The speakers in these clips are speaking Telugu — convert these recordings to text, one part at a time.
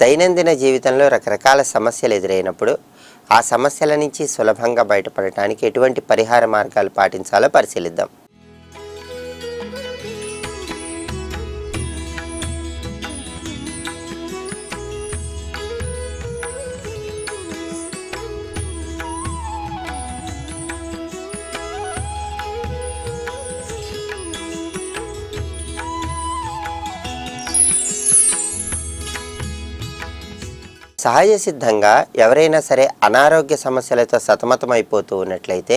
దైనందిన జీవితంలో రకరకాల సమస్యలు ఎదురైనప్పుడు ఆ సమస్యల నుంచి సులభంగా బయటపడటానికి ఎటువంటి పరిహార మార్గాలు పాటించాలో పరిశీలిద్దాం. సహజ సిద్ధంగా ఎవరైనా సరే అనారోగ్య సమస్యలతో సతమతమైపోతూ ఉన్నట్లయితే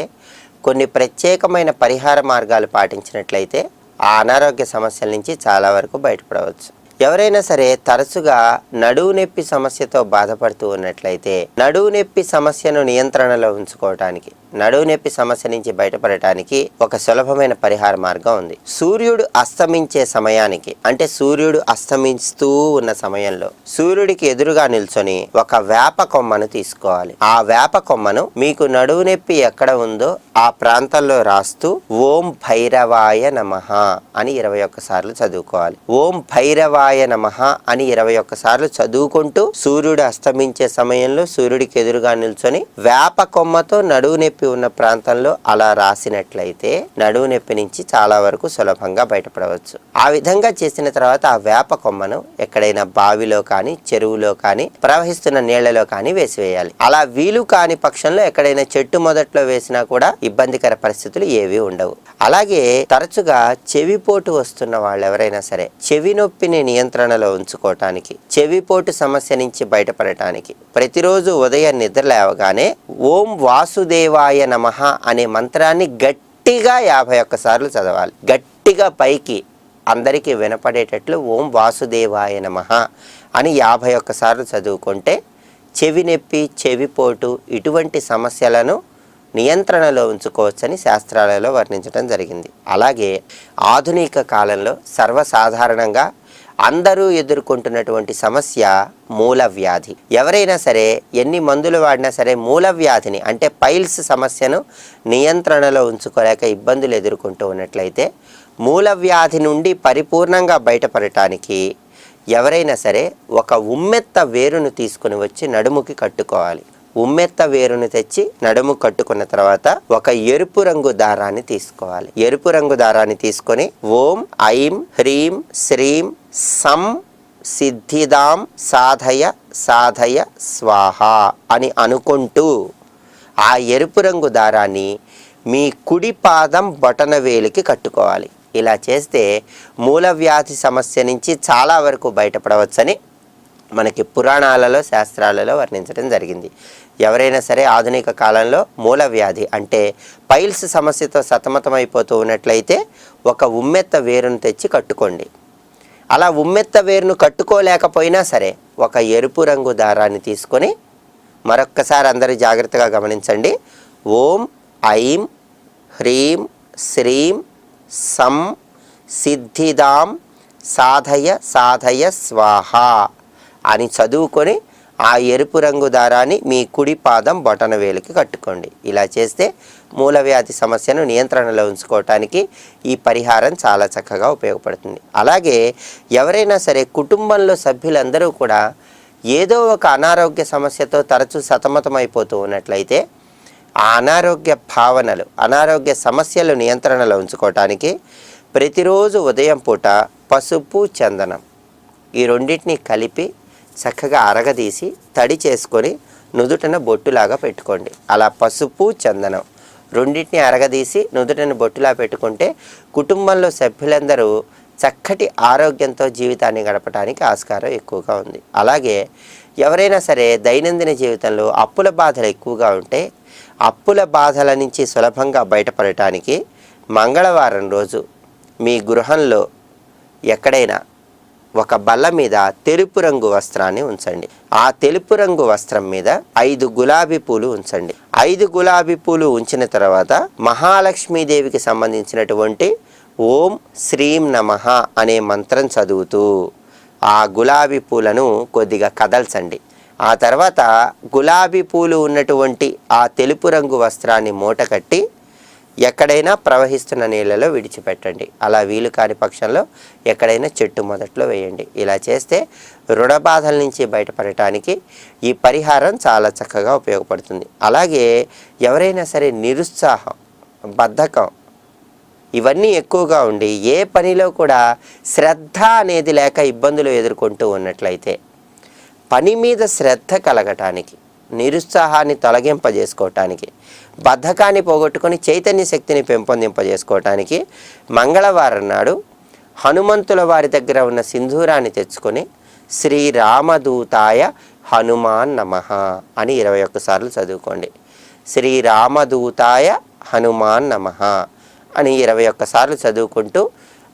కొన్ని ప్రత్యేకమైన పరిహార మార్గాలు పాటించినట్లయితే ఆ అనారోగ్య సమస్యల నుంచి చాలా వరకు బయటపడవచ్చు. ఎవరైనా సరే తరచుగా నడువు నొప్పి సమస్యతో బాధపడుతూ ఉన్నట్లయితే నడువు నొప్పి సమస్యను నియంత్రణలో ఉంచుకోవటానికి నడువు నొప్పి సమస్య నుంచి బయటపడటానికి ఒక సులభమైన పరిహార మార్గం ఉంది. సూర్యుడు అస్తమించే సమయానికి అంటే సూర్యుడు అస్తమిస్తూ ఉన్న సమయంలో సూర్యుడికి ఎదురుగా నిల్చొని ఒక వేప కొమ్మను తీసుకోవాలి. ఆ వేప కొమ్మను మీకు నడువు నొప్పి ఎక్కడ ఉందో ఆ ప్రాంతంలో రాస్తూ ఓం భైరవాయ నమః అని ఇరవై ఒక్కసార్లు చదువుకోవాలి. ఓం భైరవాయ నమః అని ఇరవై ఒక్కసార్లు చదువుకుంటూ సూర్యుడు అస్తమించే సమయంలో సూర్యుడికి ఎదురుగా నిల్చొని వేప కొమ్మతో నడువు నొప్పి ఉన్న ప్రాంతంలో అలా రాసినట్లయితే నడువు నొప్పి నుంచి చాలా వరకు సులభంగా బయటపడవచ్చు. ఆ విధంగా చేసిన తర్వాత ఆ వేప కొమ్మను ఎక్కడైనా బావిలో కానీ చెరువులో కానీ ప్రవహిస్తున్న నీళ్ళలో కానీ వేసివేయాలి. అలా వీలు కాని పక్షంలో ఎక్కడైనా చెట్టు మొదట్లో వేసినా కూడా ఇబ్బందికర పరిస్థితులు ఏవి ఉండవు. అలాగే తరచుగా చెవిపోటు వస్తున్న వాళ్ళు ఎవరైనా సరే చెవి నొప్పిని నియంత్రణలో ఉంచుకోవటానికి చెవిపోటు సమస్య నుంచి బయటపడటానికి. ప్రతిరోజు ఉదయం నిద్ర లేవగానే ఓం వాసుదేవాయ నమః అనే మంత్రాన్ని గట్టిగా యాభై ఒక్కసార్లు చదవాలి. గట్టిగా పైకి అందరికీ వినపడేటట్లు ఓం వాసుదేవాయ నమః అని యాభై ఒక్కసార్లు చదువుకుంటే చెవి నొప్పి చెవిపోటు ఇటువంటి సమస్యలను నియంత్రణలో ఉంచుకోవచ్చని శాస్త్రాలలో వర్ణించడం జరిగింది. అలాగే ఆధునిక కాలంలో సర్వసాధారణంగా అందరూ ఎదుర్కొంటున్నటువంటి సమస్య మూల వ్యాధి. ఎవరైనా సరే ఎన్ని మందులు వాడినా సరే మూల వ్యాధిని అంటే పైల్స్ సమస్యను నియంత్రణలో ఉంచుకోలేక ఇబ్బందులు ఎదుర్కొంటూ ఉన్నట్లయితే మూల వ్యాధి నుండి పరిపూర్ణంగా బయటపడటానికి ఎవరైనా సరే ఒక ఉమ్మెత్త వేరును తీసుకుని వచ్చి నడుముకి కట్టుకోవాలి. ఉమ్మెత్త వేరును తెచ్చి నడుము కట్టుకున్న తర్వాత ఒక ఎరుపు రంగు దారాన్ని తీసుకోవాలి. ఎరుపు రంగు దారాన్ని తీసుకొని ఓం ఐం హ్రీం శ్రీం సం సిద్ధిదాం సాధయ సాధయ స్వాహ అని అనుకుంటూ ఆ ఎరుపు రంగు దారాన్ని మీ కుడి పాదం బొటన వేలికి కట్టుకోవాలి. ఇలా చేస్తే మూల వ్యాధి సమస్య నుంచి చాలా వరకు బయటపడవచ్చని మనకి పురాణాలలో శాస్త్రాలలో వర్ణించడం జరిగింది. ఎవరైనా సరే ఆధునిక కాలంలో మూల వ్యాధి అంటే పైల్స్ సమస్యతో సతమతమైపోతూ ఉన్నట్లయితే ఒక ఉమ్మెత్త వేరును తెచ్చి కట్టుకోండి. అలా ఉమ్మెత్త వేరును కట్టుకోలేకపోయినా సరే ఒక ఎరుపు రంగు దారాన్ని తీసుకొని మరొక్కసారి అందరూ జాగ్రత్తగా గమనించండి. ఓం ఐం హ్రీం శ్రీం సం సిద్ధిదాం సాధయ సాధయ స్వాహ. అని చదువుకొని ఆ ఎరుపు రంగు దారాన్ని మీ కుడి పాదం బొటన వేలికి కట్టుకోండి. ఇలా చేస్తే మూలవ్యాధి సమస్యను నియంత్రణలో ఉంచుకోవటానికి ఈ పరిహారం చాలా చక్కగా ఉపయోగపడుతుంది. అలాగే ఎవరైనా సరే కుటుంబంలో సభ్యులందరూ కూడా ఏదో ఒక అనారోగ్య సమస్యతో తరచూ సతమతమైపోతూ ఉన్నట్లయితే ఆ అనారోగ్య భావనలు అనారోగ్య సమస్యలు నియంత్రణలో ఉంచుకోవటానికి ప్రతిరోజు ఉదయం పూట పసుపు చందనం ఈ రెండింటిని కలిపి చక్కగా అరగదీసి తడి చేసుకొని నుదుటన బొట్టులాగా పెట్టుకోండి. అలా పసుపు చందనం రెండింటిని అరగదీసి నుదుటను బొట్టులా పెట్టుకుంటే కుటుంబంలో సభ్యులందరూ చక్కటి ఆరోగ్యంతో జీవితాన్ని గడపడానికి ఆస్కారం ఎక్కువగా ఉంది. అలాగే ఎవరైనా సరే దైనందిన జీవితంలో అప్పుల బాధలు ఎక్కువగా ఉంటే అప్పుల బాధల నుంచి సులభంగా బయటపడటానికి మంగళవారం రోజు మీ గృహంలో ఎక్కడైనా ఒక బల్ల మీద తెలుపు రంగు వస్త్రాన్ని ఉంచండి. ఆ తెలుపు రంగు వస్త్రం మీద ఐదు గులాబీ పూలు ఉంచండి. ఐదు గులాబీ పూలు ఉంచిన తర్వాత మహాలక్ష్మీదేవికి సంబంధించినటువంటి ఓం శ్రీం నమః అనే మంత్రం చదువుతూ ఆ గులాబీ పూలను కొద్దిగా కదల్చండి. ఆ తర్వాత గులాబీ పూలు ఉన్నటువంటి ఆ తెలుపు రంగు వస్త్రాన్ని మూట కట్టి ఎక్కడైనా ప్రవహిస్తున్న నీళ్ళలో విడిచిపెట్టండి. అలా వీలు కాని పక్షంలో ఎక్కడైనా చెట్టు మొదట్లో వేయండి. ఇలా చేస్తే రుణ బాధల నుంచి బయటపడటానికి ఈ పరిహారం చాలా చక్కగా ఉపయోగపడుతుంది. అలాగే ఎవరైనా సరే నిరుత్సాహం బద్ధకం ఇవన్నీ ఎక్కువగా ఉండి ఏ పనిలో కూడా శ్రద్ధ అనేది లేక ఇబ్బందులు ఎదుర్కొంటూ ఉన్నట్లయితే పని మీద శ్రద్ధ కలగటానికి నిరుత్సాహాన్ని తొలగింపజేసుకోవటానికి బద్ధకాన్ని పోగొట్టుకొని చైతన్య శక్తిని పెంపొందింపజేసుకోవటానికి మంగళవారం నాడు హనుమంతుల వారి దగ్గర ఉన్న సింధూరాన్ని తెచ్చుకొని శ్రీరామదూతాయ హనుమాన్ నమ అని ఇరవై ఒక్కసార్లు చదువుకోండి. శ్రీరామదూతాయ హనుమాన్ నమ అని ఇరవై ఒక్కసార్లు చదువుకుంటూ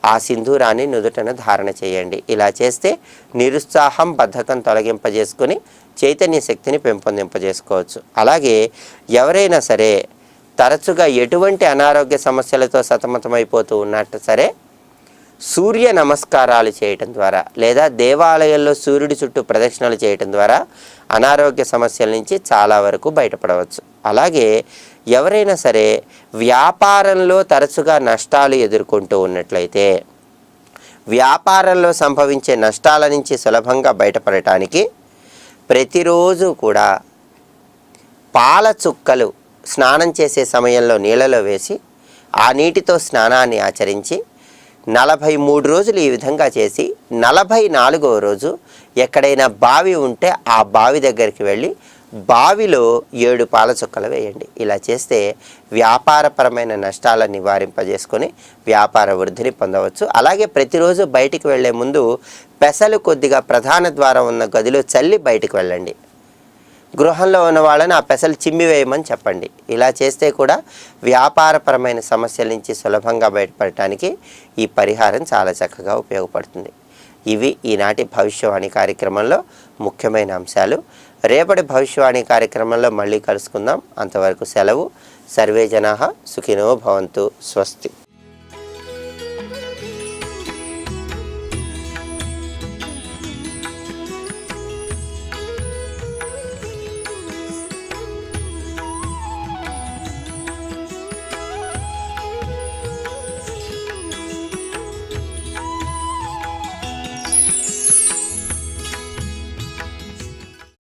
ఆ సింధూరాన్ని నుదుటన ధారణ చేయండి. ఇలా చేస్తే నిరుత్సాహం బద్ధకం తొలగింపజేసుకొని చైతన్య శక్తిని పెంపొందింపజేసుకోవచ్చు. అలాగే ఎవరైనా సరే తరచుగా ఎటువంటి అనారోగ్య సమస్యలతో సతమతమైపోతూ ఉన్నట్టు సరే సూర్య నమస్కారాలు చేయటం ద్వారా లేదా దేవాలయంలో సూర్యుడి చుట్టూ ప్రదక్షిణలు చేయటం ద్వారా అనారోగ్య సమస్యల నుంచి చాలా వరకు బయటపడవచ్చు. అలాగే ఎవరైనా సరే వ్యాపారంలో తరచుగా నష్టాలు ఎదుర్కొంటూ ఉన్నట్లయితే వ్యాపారంలో సంభవించే నష్టాల నుంచి సులభంగా బయటపడటానికి ప్రతిరోజు కూడా పాల చుక్కలు స్నానం చేసే సమయంలో నీళ్ళలో వేసి ఆ నీటితో స్నానాన్ని ఆచరించి నలభై మూడు రోజులు ఈ విధంగా చేసి నలభై నాలుగవ రోజు ఎక్కడైనా బావి ఉంటే ఆ బావి దగ్గరికి వెళ్ళి బావిలో ఏడు పాల చుక్కలు వేయండి. ఇలా చేస్తే వ్యాపారపరమైన నష్టాలను నివారింపజేసుకొని వ్యాపార వృద్ధిని పొందవచ్చు. అలాగే ప్రతిరోజు బయటికి వెళ్ళే ముందు పెసలు కొద్దిగా ప్రధాన ద్వారం ఉన్న గదిలో చల్లి బయటికి వెళ్ళండి. గృహంలో ఉన్న వాళ్ళని ఆ పెసలు చిమ్మివేయమని చెప్పండి. ఇలా చేస్తే కూడా వ్యాపారపరమైన సమస్యల నుంచి సులభంగా బయటపడటానికి ఈ పరిహారం చాలా చక్కగా ఉపయోగపడుతుంది. ఇవి ఈనాటి భవిష్యవాణి కార్యక్రమంలో ముఖ్యమైన అంశాలు. రేపటి భవిష్యవాణి కార్యక్రమంలో మళ్ళీ కలుసుకుందాం. అంతవరకు సెలవు. సర్వే జనా సుఖినో భవంతు. స్వస్తి.